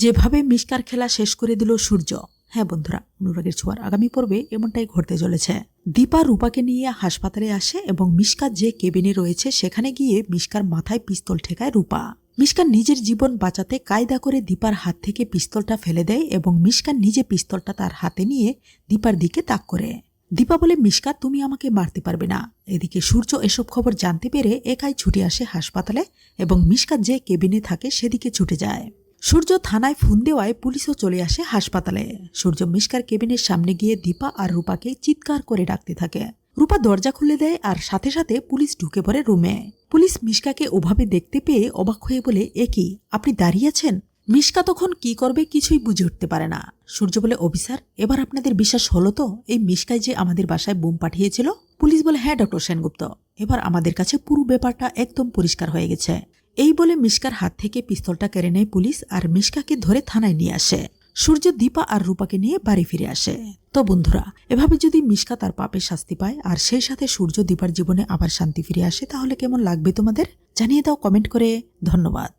যেভাবে মিষ্কার খেলা শেষ করে দিল সূর্য। হ্যাঁ বন্ধুরা, অনুরাগের ছোঁয়ার আগামী পর্বে এমনটাই ঘটতে চলেছে। দীপা রূপাকে নিয়ে হাসপাতালে আসে এবং মিষ্কার যে কেবিনে রয়েছে সেখানে গিয়ে মিষ্কার মাথায় পিস্তল ঠেকায় রূপা। মিষ্কার নিজের জীবন বাঁচাতে কায়দা করে দীপার হাত থেকে পিস্তলটা ফেলে দেয় এবং মিষ্কার নিজে পিস্তলটা তার হাতে নিয়ে দীপার দিকে তাক করে। দীপা বলে, মিষ্কা, তুমি আমাকে মারতে পারবে না। এদিকে সূর্য এসব খবর জানতে পেরে একাই ছুটে আসে হাসপাতালে এবং মিষ্কা যে কেবিনে থাকে সেদিকে ছুটে যায়। সূর্য থানায় ফোন দেওয়ায় পুলিশও চলে আসে হাসপাতালে। সূর্য মিষ্কার কেবিনের সামনে গিয়ে দীপা আর রূপাকে চিৎকার করে ডাকতে থাকে। রূপা দরজা খুলে দেয় আর সাথে সাথে পুলিশ ঢুকে পড়ে রুমে। পুলিশ মিষ্কাকে ওভাবে দেখতে পেয়ে অবাক হয়ে বলে, এ কি, আপনি দাঁড়িয়ে আছেন? মিষ্কা তখন কি করবে কিছুই বুঝে উঠতে পারে না। সূর্য বলে, অফিসার, এবার আপনাদের বিশ্বাস হলো তো, এই মিষ্কায় যে আমাদের বাসায় বোম পাঠিয়েছিল? পুলিশ বলে হ্যাঁ ডক্টর সেনগুপ্ত, এবার আমাদের কাছে পুরো ব্যাপারটা একদম পরিষ্কার হয়ে গেছে। এই বলে মিশকার হাত থেকে পিস্তলটা কেড়ে নেয় পুলিশ আর মিশকাকে ধরে থানায় নিয়ে আসে। সূর্য, দীপা আর রূপাকে নিয়ে বাড়ি ফিরে আসে। তো বন্ধুরা, এভাবে যদি মিশকা তার পাপের শাস্তি পায় আর সেই সাথে সূর্য, দীপার জীবনে আবার শান্তি ফিরে আসে, তাহলে কেমন লাগবে তোমাদের? জানিয়ে দাও কমেন্ট করে। ধন্যবাদ।